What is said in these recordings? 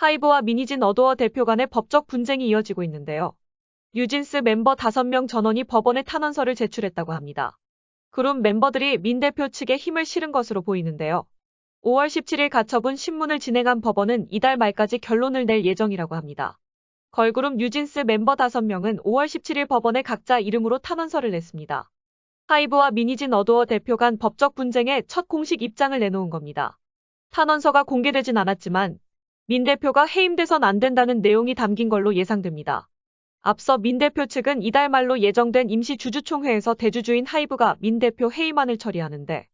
하이브와 미니진 어도어 대표 간의 법적 분쟁이 이어지고 있는데요. 뉴진스 멤버 5명 전원이 법원에 탄원서를 제출했다고 합니다. 그룹 멤버들이 민 대표 측에 힘을 실은 것으로 보이는데요. 5월 17일 가처분 신문을 진행한 법원은 이달 말까지 결론을 낼 예정이라고 합니다. 걸그룹 뉴진스 멤버 5명은 5월 17일 법원에 각자 이름으로 탄원서를 냈습니다. 하이브와 미니진 어도어 대표 간 법적 분쟁에 첫 공식 입장을 내놓은 겁니다. 탄원서가 공개되진 않았지만 민 대표가 해임돼선 안 된다는 내용이 담긴 걸로 예상됩니다. 앞서 민 대표 측은 이달 말로 예정된 임시 주주총회에서 대주주인 하이브가 민 대표 해임안을 처리하는데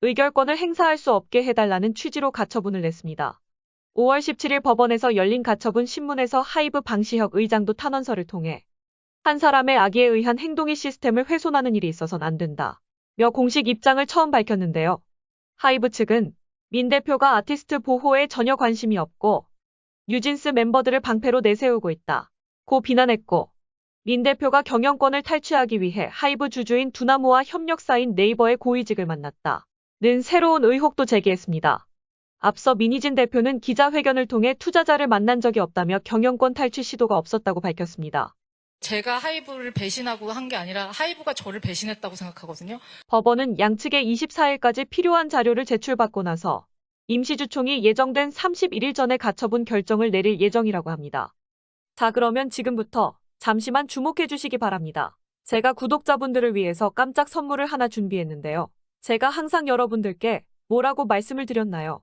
의결권을 행사할 수 없게 해달라는 취지로 가처분을 냈습니다. 5월 17일 법원에서 열린 가처분 신문에서 하이브 방시혁 의장도 탄원서를 통해 한 사람의 악의에 의한 행동이 시스템을 훼손하는 일이 있어선 안 된다. 며 공식 입장을 처음 밝혔는데요. 하이브 측은 민 대표가 아티스트 보호에 전혀 관심이 없고 뉴진스 멤버들을 방패로 내세우고 있다. 고 비난했고 민 대표가 경영권을 탈취하기 위해 하이브 주주인 두나무와 협력 사인 네이버의 고위직을 만났다. 는 새로운 의혹도 제기했습니다. 앞서 미니진 대표는 기자회견을 통해 투자자를 만난 적이 없다며 경영권 탈취 시도가 없었다고 밝혔습니다. 제가 하이브를 배신하고 한 게 아니라 하이브가 저를 배신했다고 생각하거든요. 법원은 양측에 24일까지 필요한 자료를 제출받고 나서 임시주총이 예정된 31일 전에 가처분 결정을 내릴 예정이라고 합니다. 자, 그러면 지금부터 잠시만 주목해 주시기 바랍니다. 제가 구독자분들을 위해서 깜짝 선물을 하나 준비했는데요. 제가 항상 여러분들께 뭐라고 말씀을 드렸나요?